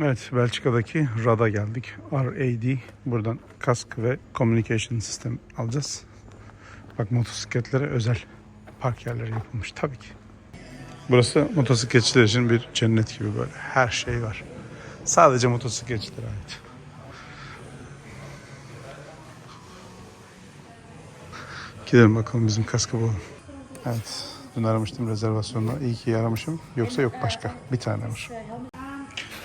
Evet, Belçika'daki RAD'a geldik. RAD. Buradan kask ve communication sistem alacağız. Bak motosikletlere özel park yerleri yapılmış tabii ki. Burası motosikletçiler için bir cennet gibi böyle. Her şey var. Sadece motosikletçilere ait. Gidelim bakalım bizim kaskı bulalım. Evet. Dün aramıştım rezervasyonla. İyi ki aramışım. Yoksa yok başka. Bir tane var.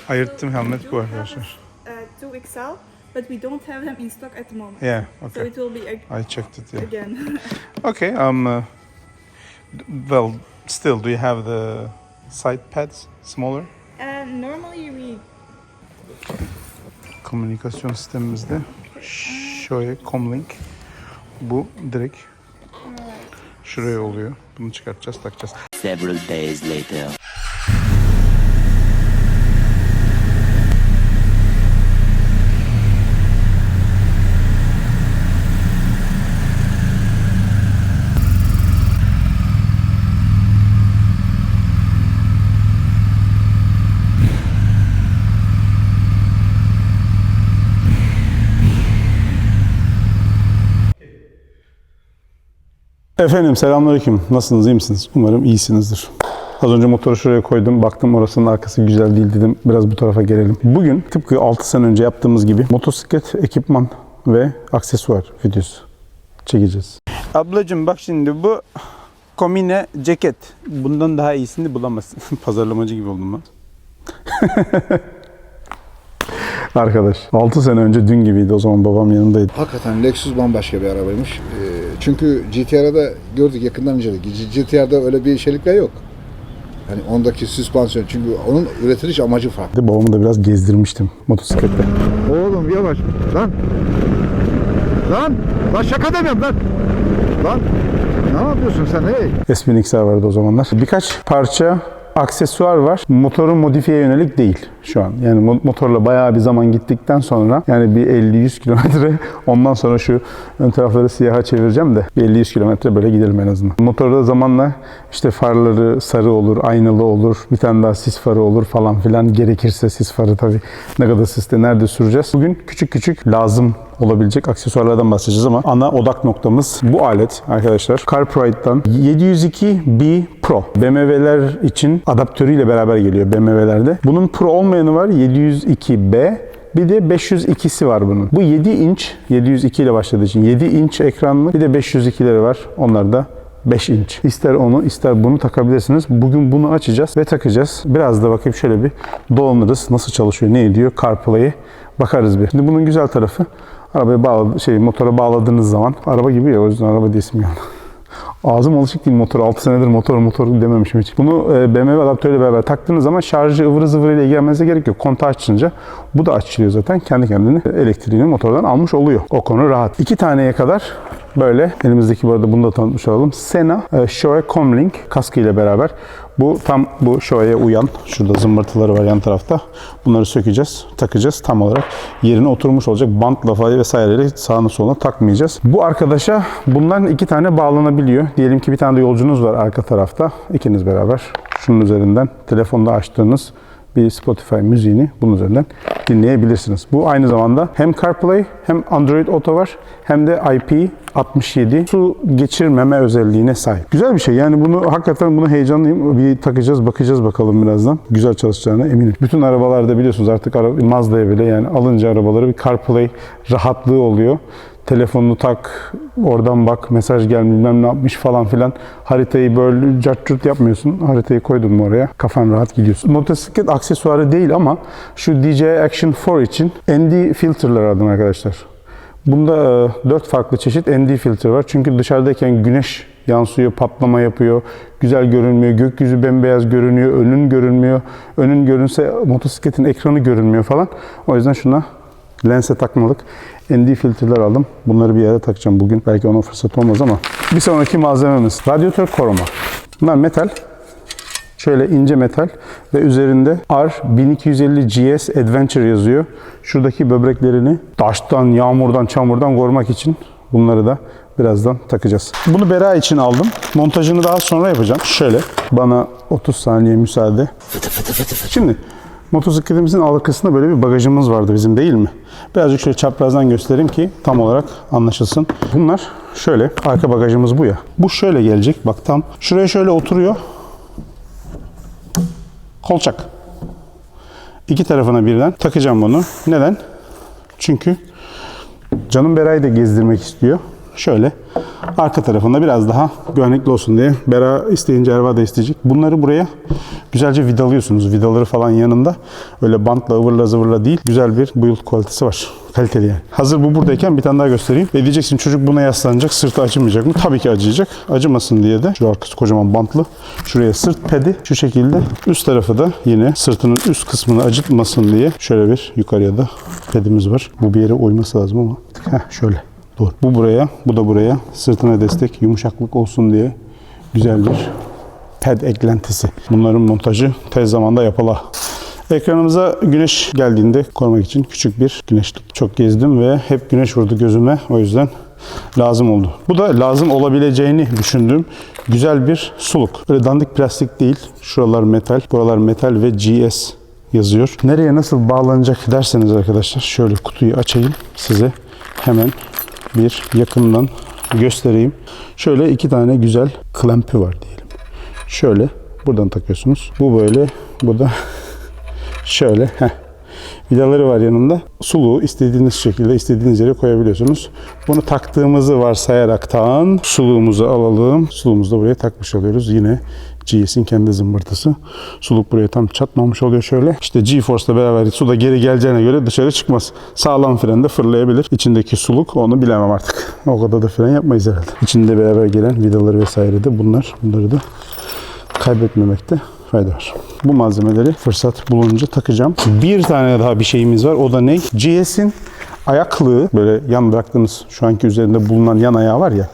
Ayırttım helmet bu arkadaşlar. uh, 2XL, but we don't have them in stock at the moment. Yeah, So okay. it will be ag- I checked it. Yeah. again. Okay. Um. uh, well, still, do you have the side pads smaller? and normally we Komünikasyon sistemimizde şöyle comlink. Bu direkt şuraya oluyor. Bunu çıkartacağız, takacağız. Several days later. Efendim selamünaleyküm. Nasılsınız, iyi misiniz? Umarım iyisinizdir. Az önce motoru şuraya koydum. Baktım orasının arkası güzel değil dedim. Biraz bu tarafa gelelim. Bugün tıpkı 6 sene önce yaptığımız gibi motosiklet, ekipman ve aksesuar videosu çekeceğiz. Ablacığım bak şimdi bu komine ceket. Bundan daha iyisini bulamazsın. Pazarlamacı gibi oldum ben. Arkadaş 6 sene önce dün gibiydi o zaman babam yanındaydı. Hakikaten Lexus bambaşka bir arabaymış. Ee, çünkü GTR'da gördük yakından inceledik. GTR'da öyle bir şeylikler yok. Hani ondaki süspansiyon çünkü onun üretiliş amacı farklı. Babamı da biraz gezdirmiştim motosiklette. Oğlum yavaş lan. Lan. Lan şaka demiyorum lan. Lan. Ne yapıyorsun sen hey? S1000XR vardı o zamanlar. Birkaç parça aksesuar var. Motorun modifiye yönelik değil şu an. Yani mo- motorla bayağı bir zaman gittikten sonra yani bir 50-100 kilometre ondan sonra şu ön tarafları siyaha çevireceğim de bir 50-100 kilometre böyle gidelim en azından. Motorda zamanla işte farları sarı olur, aynalı olur, bir tane daha sis farı olur falan filan. Gerekirse sis farı tabii ne kadar siste nerede süreceğiz. Bugün küçük küçük lazım olabilecek aksesuarlardan bahsedeceğiz ama ana odak noktamız bu alet arkadaşlar. CarPride'dan 702B Pro. BMW'ler için adaptörüyle beraber geliyor BMW'lerde. Bunun Pro olmayanı var 702B. Bir de 502'si var bunun. Bu 7 inç, 702 ile başladığı için 7 inç ekranlı. Bir de 502'leri var. Onlar da 5 inç. İster onu ister bunu takabilirsiniz. Bugün bunu açacağız ve takacağız. Biraz da bakayım şöyle bir dolanırız. Nasıl çalışıyor, ne ediyor CarPlay'i bakarız bir. Şimdi bunun güzel tarafı arabaya bağladı, şey motora bağladığınız zaman araba gibi ya o yüzden araba diyesim yani. Ağzım alışık değil motor. 6 senedir motor motor dememişim hiç. Bunu e, BMW adaptörüyle beraber taktığınız zaman şarjı ıvırı zıvırı ile ilgilenmenize gerek yok. Kontağı açınca bu da açılıyor zaten. Kendi kendini elektriğini motordan almış oluyor. O konu rahat. İki taneye kadar böyle elimizdeki bu arada bunu da tanıtmış olalım. Sena e, Shoei Comlink kaskı ile beraber bu tam bu Shoei'ye uyan. Şurada zımbırtıları var yan tarafta. Bunları sökeceğiz, takacağız. Tam olarak yerine oturmuş olacak. Bantla falan vesaireyle sağına soluna takmayacağız. Bu arkadaşa bundan iki tane bağlanabiliyor. Diyelim ki bir tane de yolcunuz var arka tarafta. İkiniz beraber şunun üzerinden telefonda açtığınız bir Spotify müziğini bunun üzerinden dinleyebilirsiniz. Bu aynı zamanda hem CarPlay hem Android Auto var hem de IP67 su geçirmeme özelliğine sahip. Güzel bir şey. Yani bunu hakikaten bunu heyecanlıyım. Bir takacağız, bakacağız bakalım birazdan. Güzel çalışacağına eminim. Bütün arabalarda biliyorsunuz artık Mazda'ya bile yani alınca arabaları bir CarPlay rahatlığı oluyor telefonunu tak, oradan bak, mesaj gelmiş, bilmem ne yapmış falan filan. Haritayı böyle cart yapmıyorsun. Haritayı koydun mu oraya, kafan rahat gidiyorsun. Motosiklet aksesuarı değil ama şu DJI Action 4 için ND filterler adına arkadaşlar. Bunda 4 farklı çeşit ND filtre var. Çünkü dışarıdayken güneş yansıyor, patlama yapıyor. Güzel görünmüyor. Gökyüzü bembeyaz görünüyor. Önün görünmüyor. Önün görünse motosikletin ekranı görünmüyor falan. O yüzden şuna lense takmalık ND filtreler aldım. Bunları bir yere takacağım bugün. Belki ona fırsat olmaz ama. Bir sonraki malzememiz radyatör koruma. Bunlar metal. Şöyle ince metal ve üzerinde R1250 GS Adventure yazıyor. Şuradaki böbreklerini taştan, yağmurdan, çamurdan korumak için bunları da birazdan takacağız. Bunu bera için aldım. Montajını daha sonra yapacağım. Şöyle bana 30 saniye müsaade. Şimdi Motosikletimizin arkasında böyle bir bagajımız vardı bizim değil mi? Birazcık şöyle çaprazdan göstereyim ki tam olarak anlaşılsın. Bunlar şöyle, arka bagajımız bu ya. Bu şöyle gelecek, bak tam. Şuraya şöyle oturuyor. Kolçak. İki tarafına birden takacağım bunu. Neden? Çünkü canım Bera'yı da gezdirmek istiyor. Şöyle arka tarafında biraz daha güvenlikli olsun diye. Bera isteyince Erva da isteyecek. Bunları buraya güzelce vidalıyorsunuz. Vidaları falan yanında. Öyle bantla ıvırla zıvırla değil. Güzel bir build kalitesi var. Kaliteli yani. Hazır bu buradayken bir tane daha göstereyim. Ve diyeceksin çocuk buna yaslanacak. Sırtı acımayacak mı? Tabii ki acıyacak. Acımasın diye de şu arkası kocaman bantlı. Şuraya sırt pedi şu şekilde. Üst tarafı da yine sırtının üst kısmını acıtmasın diye şöyle bir yukarıya da pedimiz var. Bu bir yere uyması lazım ama. Heh, şöyle. Doğru. Bu buraya, bu da buraya. Sırtına destek, yumuşaklık olsun diye güzel bir ped eklentisi. Bunların montajı tez zamanda yapıla. Ekranımıza güneş geldiğinde korumak için küçük bir güneşlik. Çok gezdim ve hep güneş vurdu gözüme. O yüzden lazım oldu. Bu da lazım olabileceğini düşündüğüm güzel bir suluk. Böyle dandik plastik değil. Şuralar metal, buralar metal ve GS yazıyor. Nereye nasıl bağlanacak derseniz arkadaşlar şöyle kutuyu açayım size hemen bir yakından göstereyim. Şöyle iki tane güzel klempi var diyelim. Şöyle buradan takıyorsunuz. Bu böyle, bu da şöyle. Heh. Vidaları var yanında. Suluğu istediğiniz şekilde istediğiniz yere koyabiliyorsunuz. Bunu taktığımızı varsayaraktan suluğumuzu alalım. Suluğumuzu da buraya takmış oluyoruz. Yine GS'in kendi zımbırtısı. Suluk buraya tam çatmamış oluyor şöyle. İşte G-Force'la beraber su da geri geleceğine göre dışarı çıkmaz. Sağlam frende fırlayabilir. İçindeki suluk onu bilemem artık. O kadar da fren yapmayız herhalde. İçinde beraber gelen vidaları vesaire de bunlar. Bunları da kaybetmemekte fayda var. Bu malzemeleri fırsat bulunca takacağım. Bir tane daha bir şeyimiz var. O da ne? GS'in ayaklığı böyle yan bıraktığımız şu anki üzerinde bulunan yan ayağı var ya.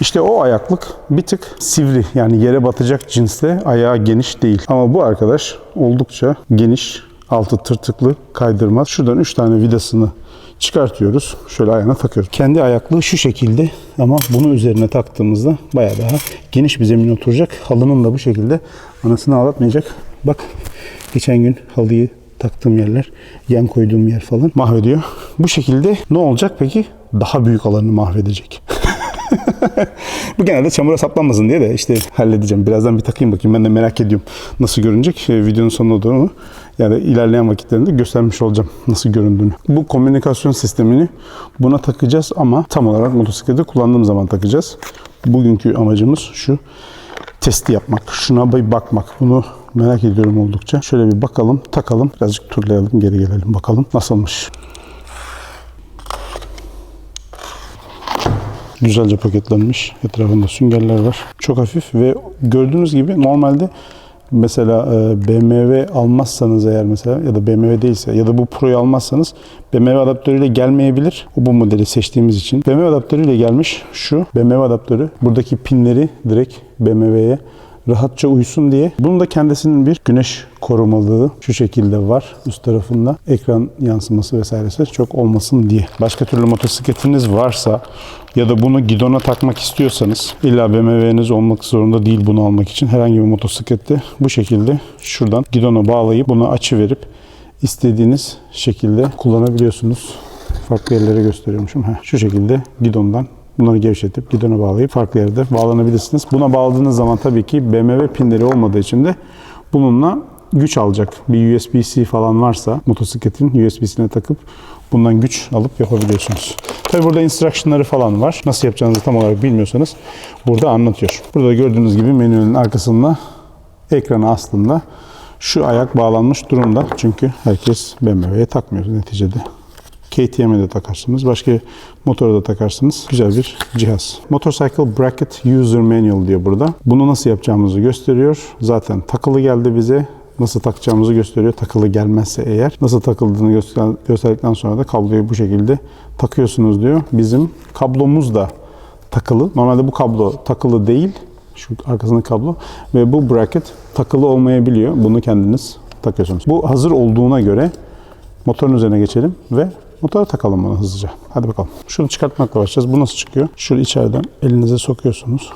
İşte o ayaklık bir tık sivri yani yere batacak cinste ayağı geniş değil. Ama bu arkadaş oldukça geniş, altı tırtıklı, kaydırmaz. Şuradan 3 tane vidasını çıkartıyoruz. Şöyle ayağına takıyoruz. Kendi ayaklığı şu şekilde ama bunu üzerine taktığımızda bayağı daha geniş bir zemin oturacak. Halının da bu şekilde anasını ağlatmayacak. Bak geçen gün halıyı taktığım yerler, yan koyduğum yer falan mahvediyor. Bu şekilde ne olacak peki? Daha büyük alanını mahvedecek. Bu genelde çamura saplanmasın diye de işte halledeceğim. Birazdan bir takayım bakayım. Ben de merak ediyorum nasıl görünecek. E, videonun sonuna doğru yani ilerleyen vakitlerinde göstermiş olacağım nasıl göründüğünü. Bu komünikasyon sistemini buna takacağız ama tam olarak motosiklette kullandığım zaman takacağız. Bugünkü amacımız şu testi yapmak. Şuna bir bakmak. Bunu merak ediyorum oldukça. Şöyle bir bakalım, takalım. Birazcık turlayalım, geri gelelim bakalım nasılmış. Güzelce paketlenmiş. Etrafında süngerler var. Çok hafif ve gördüğünüz gibi normalde mesela e, BMW almazsanız eğer mesela ya da BMW değilse ya da bu Pro'yu almazsanız BMW adaptörüyle gelmeyebilir. O bu modeli seçtiğimiz için. BMW adaptörüyle gelmiş şu BMW adaptörü. Buradaki pinleri direkt BMW'ye rahatça uysun diye. Bunun da kendisinin bir güneş korumalığı şu şekilde var üst tarafında. Ekran yansıması vesairesi çok olmasın diye. Başka türlü motosikletiniz varsa ya da bunu gidona takmak istiyorsanız illa BMW'niz olmak zorunda değil bunu almak için. Herhangi bir motosiklette bu şekilde şuradan gidona bağlayıp bunu açı verip istediğiniz şekilde kullanabiliyorsunuz. Farklı yerlere gösteriyormuşum. Heh, şu şekilde gidondan Bunları gevşetip gidona bağlayıp farklı yerde bağlanabilirsiniz. Buna bağladığınız zaman tabii ki BMW pinleri olmadığı için de bununla güç alacak. Bir USB-C falan varsa motosikletin USB-C'ine takıp bundan güç alıp yapabiliyorsunuz. Tabii burada instruction'ları falan var. Nasıl yapacağınızı tam olarak bilmiyorsanız burada anlatıyor. Burada gördüğünüz gibi menünün arkasında ekranı aslında şu ayak bağlanmış durumda. Çünkü herkes BMW'ye takmıyor neticede. KTM'e de takarsınız. Başka motora da takarsınız. Güzel bir cihaz. Motorcycle Bracket User Manual diyor burada. Bunu nasıl yapacağımızı gösteriyor. Zaten takılı geldi bize. Nasıl takacağımızı gösteriyor. Takılı gelmezse eğer. Nasıl takıldığını göster- gösterdikten sonra da kabloyu bu şekilde takıyorsunuz diyor. Bizim kablomuz da takılı. Normalde bu kablo takılı değil. Şu arkasındaki kablo. Ve bu bracket takılı olmayabiliyor. Bunu kendiniz takıyorsunuz. Bu hazır olduğuna göre motorun üzerine geçelim ve motora takalım bunu hızlıca. Hadi bakalım. Şunu çıkartmakla başlayacağız. Bu nasıl çıkıyor? Şunu içeriden elinize sokuyorsunuz.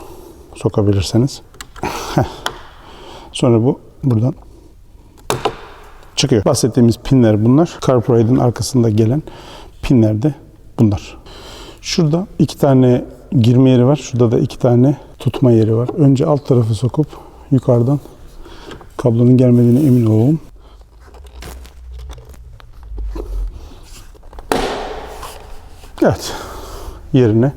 Sokabilirseniz. Sonra bu buradan çıkıyor. Bahsettiğimiz pinler bunlar. CarPride'ın arkasında gelen pinler de bunlar. Şurada iki tane girme yeri var. Şurada da iki tane tutma yeri var. Önce alt tarafı sokup yukarıdan kablonun gelmediğine emin olalım. Evet. Yerine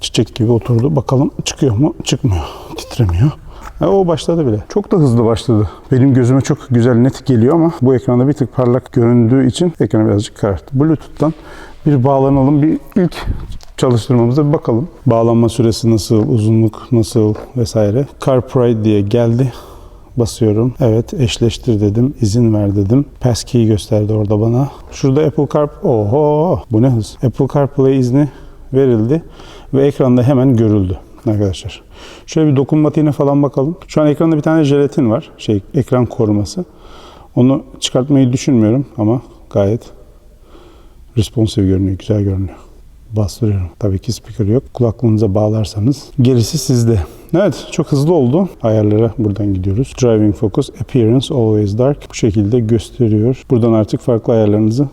çiçek gibi oturdu. Bakalım çıkıyor mu? Çıkmıyor. Titremiyor. Ha, o başladı bile. Çok da hızlı başladı. Benim gözüme çok güzel net geliyor ama bu ekranda bir tık parlak göründüğü için ekranı birazcık kararttı. Bluetooth'tan bir bağlanalım. Bir ilk çalıştırmamıza bir bakalım. Bağlanma süresi nasıl, uzunluk nasıl vesaire. CarPlay diye geldi. Basıyorum. Evet eşleştir dedim. izin ver dedim. Passkey gösterdi orada bana. Şurada Apple Carp... Oho bu ne hız. Apple CarPlay izni verildi ve ekranda hemen görüldü arkadaşlar. Şöyle bir dokunmatiğine falan bakalım. Şu an ekranda bir tane jelatin var. Şey ekran koruması. Onu çıkartmayı düşünmüyorum ama gayet responsive görünüyor, güzel görünüyor. Bastırıyorum. Tabii ki speaker yok. Kulaklığınıza bağlarsanız gerisi sizde. Evet çok hızlı oldu. Ayarlara buradan gidiyoruz. Driving focus, appearance always dark. Bu şekilde gösteriyor. Buradan artık farklı ayarlarınızı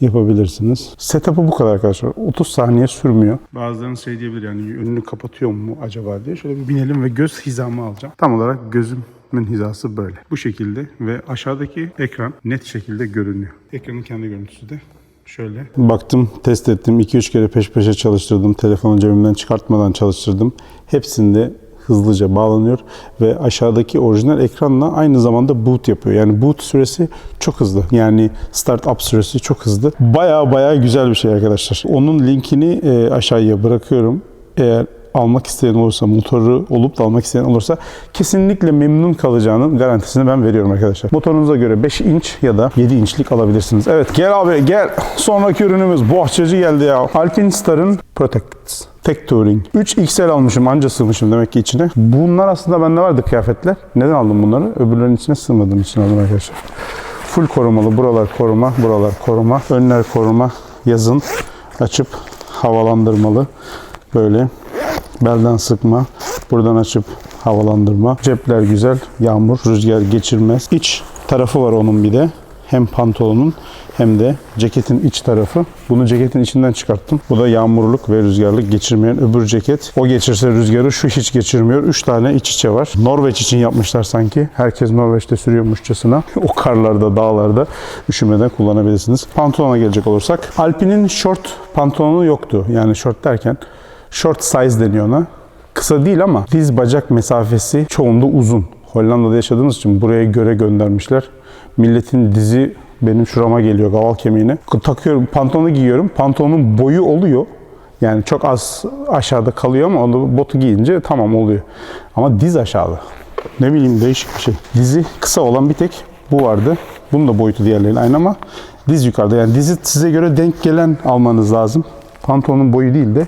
yapabilirsiniz. Setup'ı bu kadar arkadaşlar. 30 saniye sürmüyor. Bazılarınız şey diyebilir yani önünü kapatıyor mu acaba diye. Şöyle bir binelim ve göz hizamı alacağım. Tam olarak gözümün hizası böyle. Bu şekilde ve aşağıdaki ekran net şekilde görünüyor. Ekranın kendi görüntüsü de Şöyle. Baktım, test ettim. 2-3 kere peş peşe çalıştırdım. Telefonu cebimden çıkartmadan çalıştırdım. Hepsinde hızlıca bağlanıyor ve aşağıdaki orijinal ekranla aynı zamanda boot yapıyor. Yani boot süresi çok hızlı. Yani start up süresi çok hızlı. Baya baya güzel bir şey arkadaşlar. Onun linkini e, aşağıya bırakıyorum. Eğer almak isteyen olursa, motoru olup da almak isteyen olursa kesinlikle memnun kalacağının garantisini ben veriyorum arkadaşlar. Motorunuza göre 5 inç ya da 7 inçlik alabilirsiniz. Evet gel abi gel. Sonraki ürünümüz bohçacı geldi ya. Alpinistar'ın Protect Tech Touring. 3 XL almışım anca sığmışım demek ki içine. Bunlar aslında bende vardı kıyafetler. Neden aldım bunları? Öbürlerinin içine sığmadığım için aldım arkadaşlar. Full korumalı. Buralar koruma, buralar koruma. Önler koruma. Yazın açıp havalandırmalı. Böyle belden sıkma. Buradan açıp havalandırma. Cepler güzel. Yağmur, rüzgar geçirmez. İç tarafı var onun bir de. Hem pantolonun hem de ceketin iç tarafı. Bunu ceketin içinden çıkarttım. Bu da yağmurluk ve rüzgarlık geçirmeyen öbür ceket. O geçirse rüzgarı şu hiç geçirmiyor. 3 tane iç içe var. Norveç için yapmışlar sanki. Herkes Norveç'te sürüyormuşçasına. O karlarda, dağlarda üşümeden kullanabilirsiniz. Pantolona gelecek olursak. Alpine'in short pantolonu yoktu. Yani short derken short size deniyor ona. Kısa değil ama diz bacak mesafesi çoğunda uzun. Hollanda'da yaşadığımız için buraya göre göndermişler. Milletin dizi benim şurama geliyor kaval kemiğine. Takıyorum pantolonu giyiyorum. Pantolonun boyu oluyor. Yani çok az aşağıda kalıyor ama onu botu giyince tamam oluyor. Ama diz aşağıda. Ne bileyim değişik bir şey. Dizi kısa olan bir tek bu vardı. Bunun da boyutu diğerlerinin aynı ama diz yukarıda. Yani dizi size göre denk gelen almanız lazım. Pantolonun boyu değil de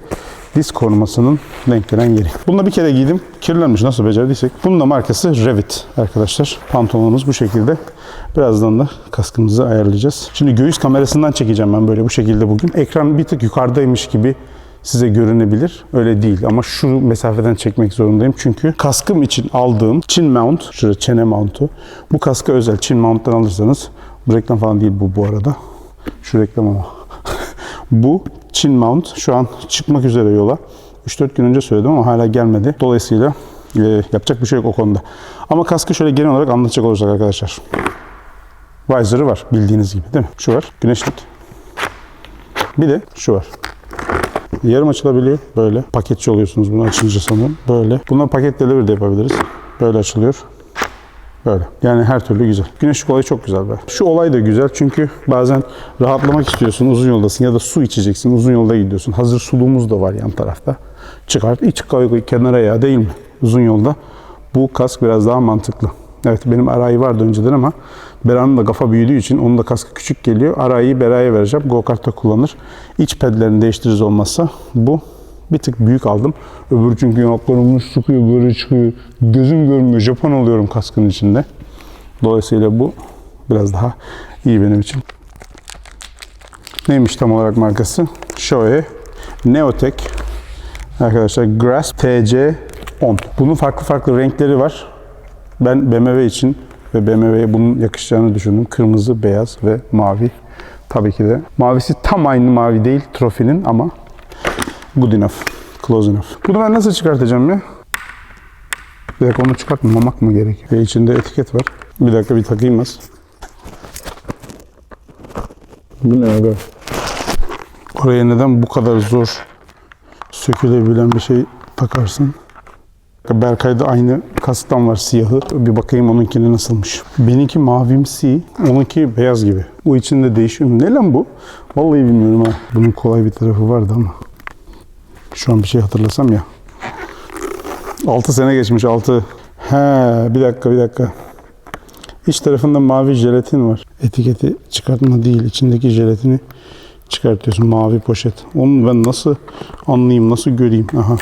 diz korumasının denk gelen yeri. Bunu da bir kere giydim. Kirlenmiş nasıl becerdiysek. Bunun da markası Revit arkadaşlar. Pantolonumuz bu şekilde. Birazdan da kaskımızı ayarlayacağız. Şimdi göğüs kamerasından çekeceğim ben böyle bu şekilde bugün. Ekran bir tık yukarıdaymış gibi size görünebilir. Öyle değil ama şu mesafeden çekmek zorundayım. Çünkü kaskım için aldığım chin mount, şurada çene mountu. Bu kaska özel chin mount'tan alırsanız bu reklam falan değil bu bu arada. Şu reklam ama. bu chin mount şu an çıkmak üzere yola. 3-4 gün önce söyledim ama hala gelmedi. Dolayısıyla e, yapacak bir şey yok o konuda. Ama kaskı şöyle genel olarak anlatacak olursak arkadaşlar. Visor'ı var bildiğiniz gibi değil mi? Şu var güneşlik. Bir de şu var. Yarım açılabiliyor böyle. Paketçi oluyorsunuz bunu açınca sanırım. Böyle. Bundan paket delivery de yapabiliriz. Böyle açılıyor. Böyle. Yani her türlü güzel. Güneşlik olayı çok güzel be. Şu olay da güzel çünkü bazen rahatlamak istiyorsun uzun yoldasın ya da su içeceksin uzun yolda gidiyorsun. Hazır suluğumuz da var yan tarafta. Çıkart iç koy kenara ya değil mi? Uzun yolda. Bu kask biraz daha mantıklı. Evet benim Aray'ı vardı önceden ama Bera'nın da kafa büyüdüğü için onun da kaskı küçük geliyor. Aray'ı Bera'ya vereceğim. Go kart'ta kullanır. İç pedlerini değiştiririz olmazsa. Bu bir tık büyük aldım. Öbür çünkü yanaklarım çıkıyor böyle çıkıyor. Gözüm görmüyor. Japon oluyorum kaskın içinde. Dolayısıyla bu biraz daha iyi benim için. Neymiş tam olarak markası? Shoei Neotech Arkadaşlar Grasp TC10. Bunun farklı farklı renkleri var. Ben BMW için ve BMW'ye bunun yakışacağını düşündüm. Kırmızı, beyaz ve mavi. Tabii ki de. Mavisi tam aynı mavi değil trofinin ama good enough. Close enough. Bunu ben nasıl çıkartacağım ya? Bir dakika onu çıkartmamak mı gerek? Ve içinde etiket var. Bir dakika bir takayım az. Bu ne abi? Oraya neden bu kadar zor sökülebilen bir şey takarsın? Berkay'da aynı kastan var siyahı. Bir bakayım onunkini nasılmış. Benimki mavimsi, onunki beyaz gibi. Bu içinde değişiyor. Ne lan bu? Vallahi bilmiyorum ha. Bunun kolay bir tarafı vardı ama. Şu an bir şey hatırlasam ya. 6 sene geçmiş 6. He bir dakika bir dakika. İç tarafında mavi jelatin var. Etiketi çıkartma değil. içindeki jelatini çıkartıyorsun. Mavi poşet. Onu ben nasıl anlayayım, nasıl göreyim? Aha.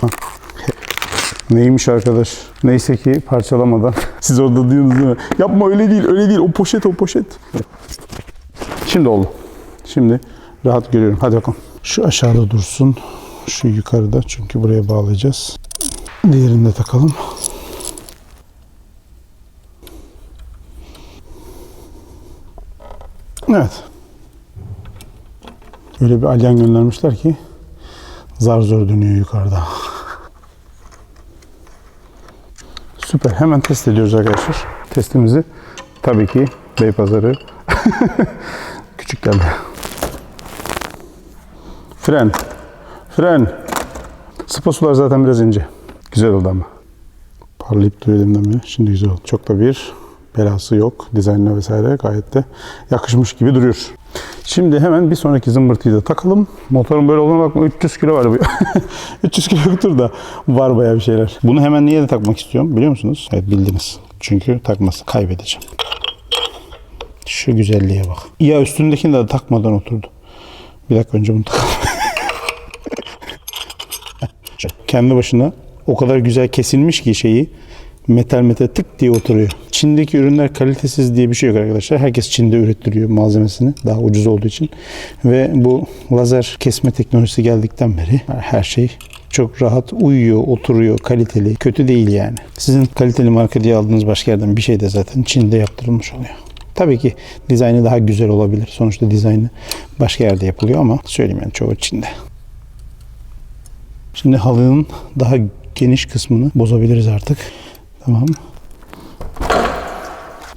Neymiş arkadaş? Neyse ki parçalamadan. Siz orada diyorsunuz değil mi? Yapma öyle değil, öyle değil. O poşet, o poşet. Şimdi oldu. Şimdi rahat görüyorum. Hadi bakalım. Şu aşağıda dursun. Şu yukarıda. Çünkü buraya bağlayacağız. Diğerini de takalım. Evet. Öyle bir alyan göndermişler ki zar zor dönüyor yukarıda. Süper. Hemen test ediyoruz arkadaşlar. Testimizi tabii ki Beypazarı küçük geldi. Fren. Fren. Spasular zaten biraz ince. Güzel oldu ama. Parlayıp duruyor elimden beri. Şimdi güzel oldu. Çok da bir belası yok. Dizaynına vesaire gayet de yakışmış gibi duruyor. Şimdi hemen bir sonraki zımbırtıyı da takalım. Motorun böyle olduğuna bakma 300 kilo var bu. 300 kilo yoktur da var bayağı bir şeyler. Bunu hemen niye de takmak istiyorum biliyor musunuz? Evet bildiniz. Çünkü takması kaybedeceğim. Şu güzelliğe bak. Ya üstündekini de takmadan oturdu. Bir dakika önce bunu takalım. Kendi başına o kadar güzel kesilmiş ki şeyi metal metal tık diye oturuyor. Çin'deki ürünler kalitesiz diye bir şey yok arkadaşlar. Herkes Çin'de ürettiriyor malzemesini daha ucuz olduğu için. Ve bu lazer kesme teknolojisi geldikten beri her şey çok rahat uyuyor, oturuyor, kaliteli, kötü değil yani. Sizin kaliteli marka diye aldığınız başka yerden bir şey de zaten Çin'de yaptırılmış oluyor. Tabii ki dizaynı daha güzel olabilir. Sonuçta dizaynı başka yerde yapılıyor ama söyleyeyim yani çoğu Çin'de. Şimdi halının daha geniş kısmını bozabiliriz artık. Tamam.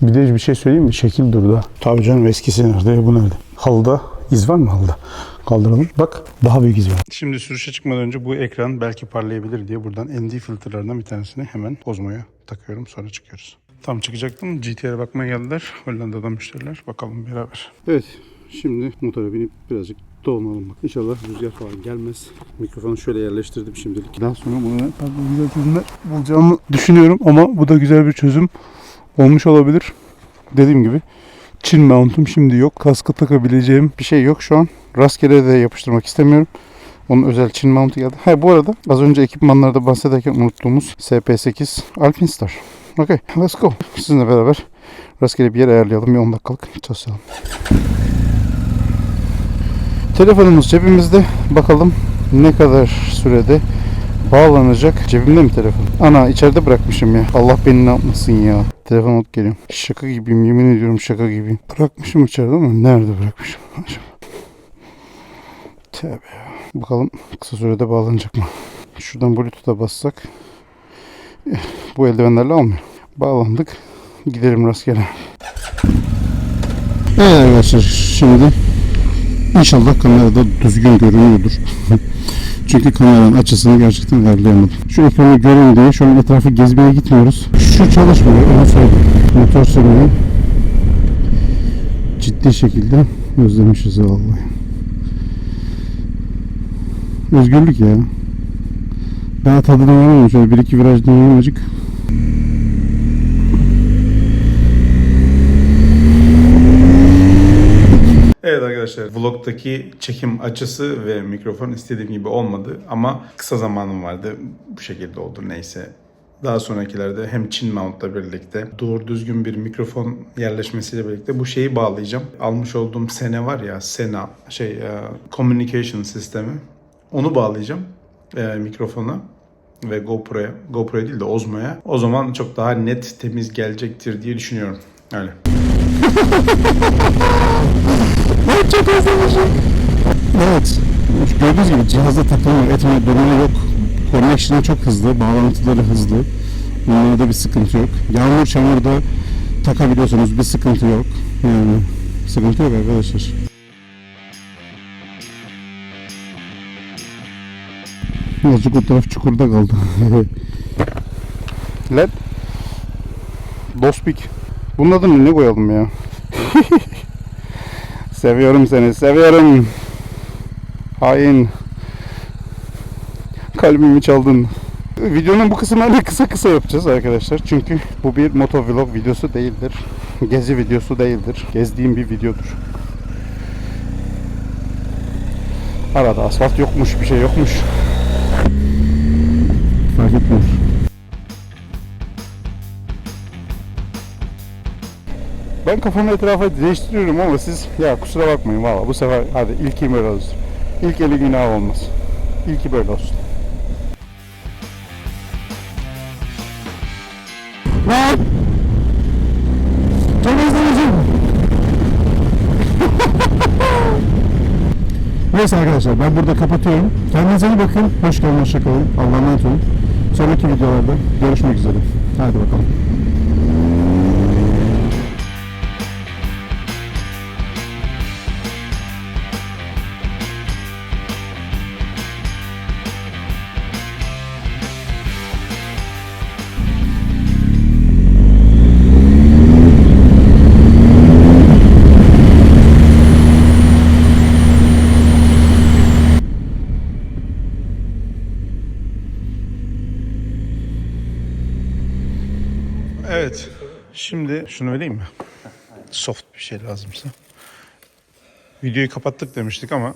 Bir de bir şey söyleyeyim mi? Şekil durdu. Tabii canım eskisi nerede? Bu nerede? Halıda iz var mı halıda? Kaldıralım. Bak daha büyük iz var. Şimdi sürüşe çıkmadan önce bu ekran belki parlayabilir diye buradan ND filtrelerden bir tanesini hemen Osmo'ya takıyorum. Sonra çıkıyoruz. Tam çıkacaktım. GTR'e bakmaya geldiler. Hollanda'dan müşteriler. Bakalım beraber. Evet. Şimdi motora binip birazcık dolmalım bak. İnşallah rüzgar falan gelmez. Mikrofonu şöyle yerleştirdim şimdilik. Daha sonra farklı güzel çözümler bulacağımı düşünüyorum ama bu da güzel bir çözüm olmuş olabilir. Dediğim gibi Çin mount'um şimdi yok. Kaskı takabileceğim bir şey yok şu an. Rastgele de yapıştırmak istemiyorum. Onun özel Çin mount'u geldi. Ha bu arada az önce ekipmanlarda bahsederken unuttuğumuz SP8 Alpinstar. Okay, let's go. Sizinle beraber rastgele bir yer ayarlayalım. Bir 10 dakikalık çalışalım. Telefonumuz cebimizde. Bakalım ne kadar sürede bağlanacak. Cebimde mi telefon? Ana içeride bırakmışım ya. Allah beni ne yapmasın ya. Telefon alıp geliyorum. Şaka gibiyim yemin ediyorum şaka gibiyim. Bırakmışım içeride ama nerede bırakmışım acaba? Tövbe ya. Bakalım kısa sürede bağlanacak mı? Şuradan Bluetooth'a bassak. Eh, Bu eldivenlerle olmuyor. Bağlandık. Gidelim rastgele. Evet arkadaşlar şimdi İnşallah kamerada düzgün görünüyordur. Çünkü kameranın açısını gerçekten ayarlayamadım. Şu ekranı görün diye şu an etrafı gezmeye gitmiyoruz. Şu çalışmıyor onu söyleyeyim. Motor sürmeyi ciddi şekilde özlemişiz vallahi. Özgürlük ya. Daha tadını vermedim. Şöyle bir iki viraj deneyim azıcık. Evet arkadaşlar vlogdaki çekim açısı ve mikrofon istediğim gibi olmadı ama kısa zamanım vardı bu şekilde oldu neyse. Daha sonrakilerde hem Çin Mount'la birlikte doğru düzgün bir mikrofon yerleşmesiyle birlikte bu şeyi bağlayacağım. Almış olduğum Sene var ya Sena şey e, communication sistemi onu bağlayacağım e, mikrofona ve GoPro'ya. GoPro'ya değil de Osmo'ya. O zaman çok daha net temiz gelecektir diye düşünüyorum. Öyle. Çok özlemişim. Evet. Gördüğünüz gibi cihazda takılma etme durumu yok. Connection'ı çok hızlı, bağlantıları hızlı. Bunlarda bir sıkıntı yok. Yağmur çamurda takabiliyorsunuz bir sıkıntı yok. Yani sıkıntı yok arkadaşlar. Azıcık o taraf çukurda kaldı. LED. Dospik. Bunun adını ne koyalım ya? seviyorum seni, seviyorum. Hain. Kalbimi çaldın. Videonun bu kısımlarını kısa kısa yapacağız arkadaşlar. Çünkü bu bir motovlog videosu değildir. Gezi videosu değildir. Gezdiğim bir videodur. Arada asfalt yokmuş, bir şey yokmuş. Fark etmiyor. Ben kafamı etrafa değiştiriyorum ama siz ya kusura bakmayın valla bu sefer hadi ilki böyle olsun. İlk eli günah olmaz. İlki böyle olsun. Lan! Çok özlemişim. Neyse arkadaşlar ben burada kapatıyorum. Kendinize iyi bakın. Hoş geldin, hoşça kalın. Allah'a emanet olun. Sonraki videolarda görüşmek üzere. Hadi bakalım. Şunu vereyim mi? Soft bir şey lazımsa. Videoyu kapattık demiştik ama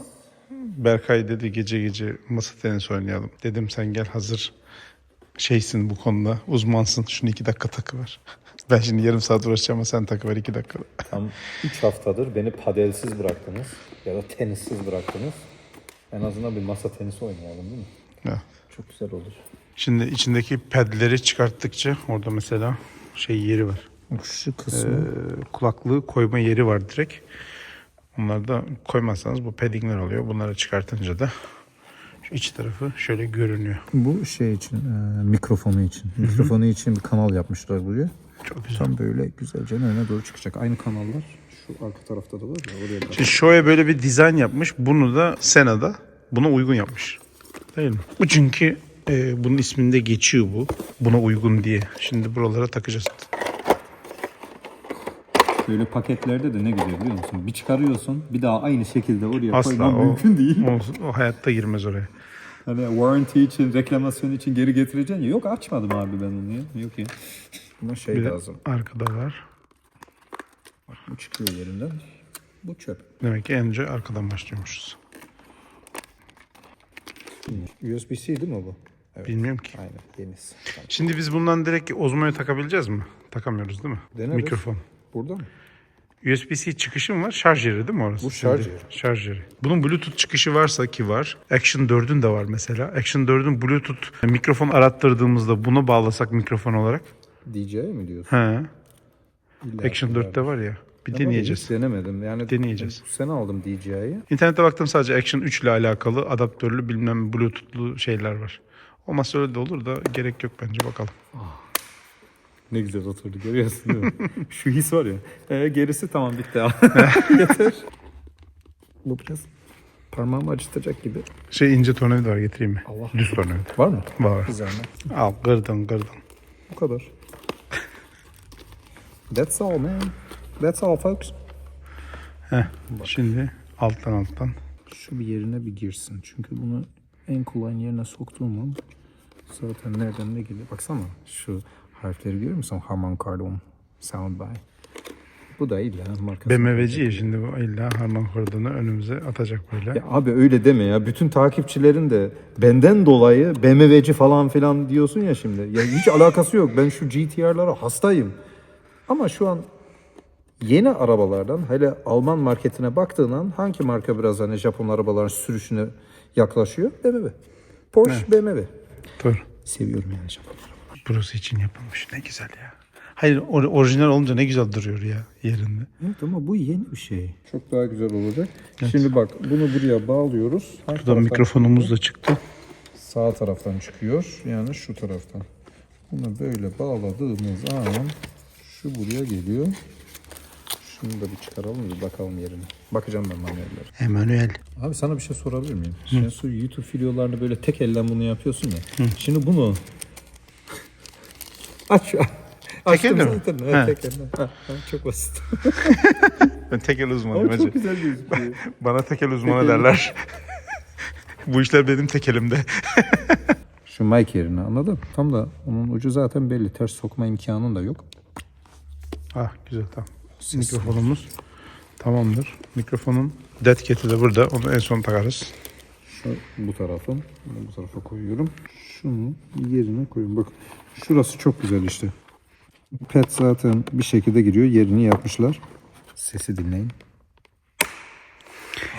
Berkay dedi gece gece masa tenisi oynayalım. Dedim sen gel hazır şeysin bu konuda uzmansın şunu iki dakika takıver. Ben şimdi yarım saat uğraşacağım ama sen takıver iki dakikada. Tam 3 haftadır beni padelsiz bıraktınız ya da tenissiz bıraktınız. En azından bir masa tenisi oynayalım değil mi? Evet. Çok güzel olur. Şimdi içindeki pedleri çıkarttıkça orada mesela şey yeri var. Şu Ee, kısmı kulaklığı koyma yeri var direkt. Onları da koymazsanız bu paddingler oluyor. Bunları çıkartınca da şu iç tarafı şöyle görünüyor. bu şey için e, mikrofonu için. Mikrofonu için bir kanal yapmışlar buraya. Çok güzel. Tam böyle güzelce öne doğru çıkacak. Aynı kanallar şu arka tarafta da var ya oraya. Şimdi Shoei böyle bir dizayn yapmış. Bunu da Sena'da buna uygun yapmış. Değil mi? Bu çünkü e, bunun isminde geçiyor bu. Buna uygun diye. Şimdi buralara takacağız. Böyle paketlerde de ne güzel biliyor musun? Bir çıkarıyorsun bir daha aynı şekilde oraya Asla koyman o, mümkün değil. O, o hayatta girmez oraya. Hani warranty için, reklamasyon için geri getireceksin ya. Yok açmadım abi ben onu ya. Yok ya. Buna şey Bir lazım. arkada var. Bu çıkıyor yerinden. Bu çöp. Demek ki en önce arkadan başlıyormuşuz. USB-C değil mi bu? Bilmiyorum ki. Aynen. Tamam. Şimdi biz bundan direkt Ozmo'ya takabileceğiz mi? Takamıyoruz değil mi? Deneriz. Mikrofon. Burada mı? USB-C çıkışı mı var? Şarj yeri değil mi orası? Bu şarj yeri. Şarj yeri. Bunun Bluetooth çıkışı varsa ki var. Action 4'ün de var mesela. Action 4'ün Bluetooth mikrofon arattırdığımızda bunu bağlasak mikrofon olarak. DJI mi diyorsun? He. İlla Action ki 4'te var ya. Bir Ama deneyeceğiz. Denemedim. Yani Deneyeceğiz. Bu sene aldım DJI'yi. İnternete baktım sadece Action 3 ile alakalı adaptörlü bilmem Bluetooth'lu şeyler var. Olmazsa öyle de olur da gerek yok bence bakalım. Ne güzel oturdu görüyorsun değil mi? Şu his var ya. Ee, gerisi tamam bitti abi. Yeter. Bu biraz parmağımı acıtacak gibi. Şey ince tornavida var getireyim mi? Allah. Düz tornavida. Var mı? Var. Bir zahmet. Al kırdın kırdın. Bu kadar. That's all man. That's all folks. Heh. Şimdi alttan alttan. Şu bir yerine bir girsin. Çünkü bunu en kolay yerine soktuğum an zaten nereden ne geliyor. Baksana şu harfleri görüyor musun? Harman Kardon. Sound by. Bu da illa markası. BMW'ci ya şimdi bu illa Harman Kardon'u önümüze atacak böyle. Ya abi öyle deme ya. Bütün takipçilerin de benden dolayı BMW'ci falan filan diyorsun ya şimdi. Ya hiç alakası yok. Ben şu GTR'lara hastayım. Ama şu an yeni arabalardan hele Alman marketine baktığın an hangi marka biraz hani Japon arabaların sürüşüne yaklaşıyor? BMW. Porsche, BMW. Dur. Seviyorum yani Japon Burası için yapılmış. Ne güzel ya. Hayır or- orijinal olunca ne güzel duruyor ya yerinde. Evet ama bu yeni bir şey. Çok daha güzel olacak. Şimdi bak bunu buraya bağlıyoruz. Hangi Burada taraftan mikrofonumuz da çıktı. Sağ taraftan çıkıyor. Yani şu taraftan. Bunu böyle bağladığımız an şu buraya geliyor. Şunu da bir çıkaralım bir bakalım yerine. Bakacağım ben manuellere. Emanuel. Abi sana bir şey sorabilir miyim? Şimdi şu YouTube videolarında böyle tek elden bunu yapıyorsun ya. Şimdi bunu aç. Açtım elde mi? zaten. He. Evet, tek elden. Ha, ha, çok basit. Ben tekel uzmanıyım Ama çok güzel gözüküyor. Bana tekel uzmanı derler. Bu işler benim tekelimde. Şu mic yerine anladın? Tam da onun ucu zaten belli. Ters sokma imkanın da yok. Ah güzel tamam. Mikrofonumuz tamamdır. Mikrofonun dead de burada. Onu en son takarız. Şu bu tarafın. Bunu bu tarafa koyuyorum. Şunu yerine koyuyorum. Bak şurası çok güzel işte. Pet zaten bir şekilde giriyor. Yerini yapmışlar. Sesi dinleyin.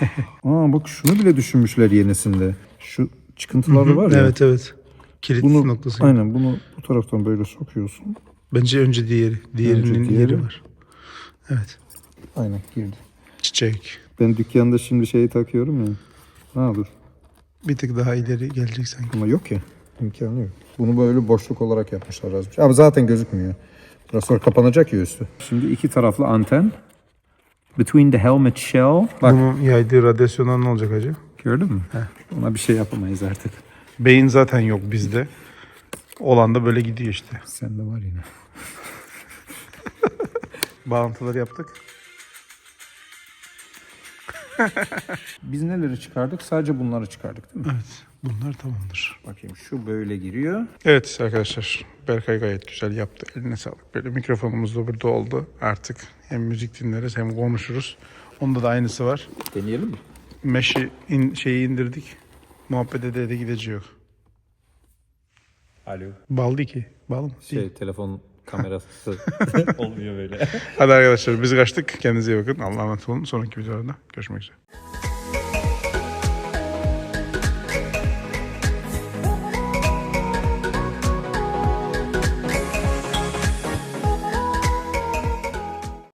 Aa bak şunu bile düşünmüşler yenisinde. Şu çıkıntıları var ya. Evet evet. Kilit Bunu, noktası. aynen bunu bu taraftan böyle sokuyorsun. Bence önce diğeri. Diğerinin Önce diğeri. yeri var. Evet. Aynen girdi. Çiçek. Ben dükkanda şimdi şeyi takıyorum ya. Ha dur. Bir tık daha ileri gelecek sanki. Ama yok ya. İmkanı yok. Bunu böyle boşluk olarak yapmışlar az. Ama zaten gözükmüyor. Biraz sonra kapanacak ya üstü. Şimdi iki taraflı anten. Between the helmet shell. Bak Bunun yaydığı radyasyondan ne olacak hacı? gördün mü? Ona bir şey yapamayız artık. Beyin zaten yok bizde. Olan da böyle gidiyor işte. Sende var yine. Bağlantıları yaptık. Biz neleri çıkardık? Sadece bunları çıkardık değil mi? Evet. Bunlar tamamdır. Bakayım şu böyle giriyor. Evet arkadaşlar. Berkay gayet güzel yaptı. Eline sağlık. Böyle mikrofonumuz da burada oldu. Artık hem müzik dinleriz hem konuşuruz. Onda da aynısı var. Deneyelim mi? Meş'i in, şeyi indirdik. Muhabbet ede ede gideceğiz. Alo. Baldı ki. Bal mı? Şey telefon kamerası olmuyor böyle. Hadi arkadaşlar biz kaçtık. Kendinize iyi bakın. Allah'a emanet olun. Sonraki videolarda görüşmek üzere.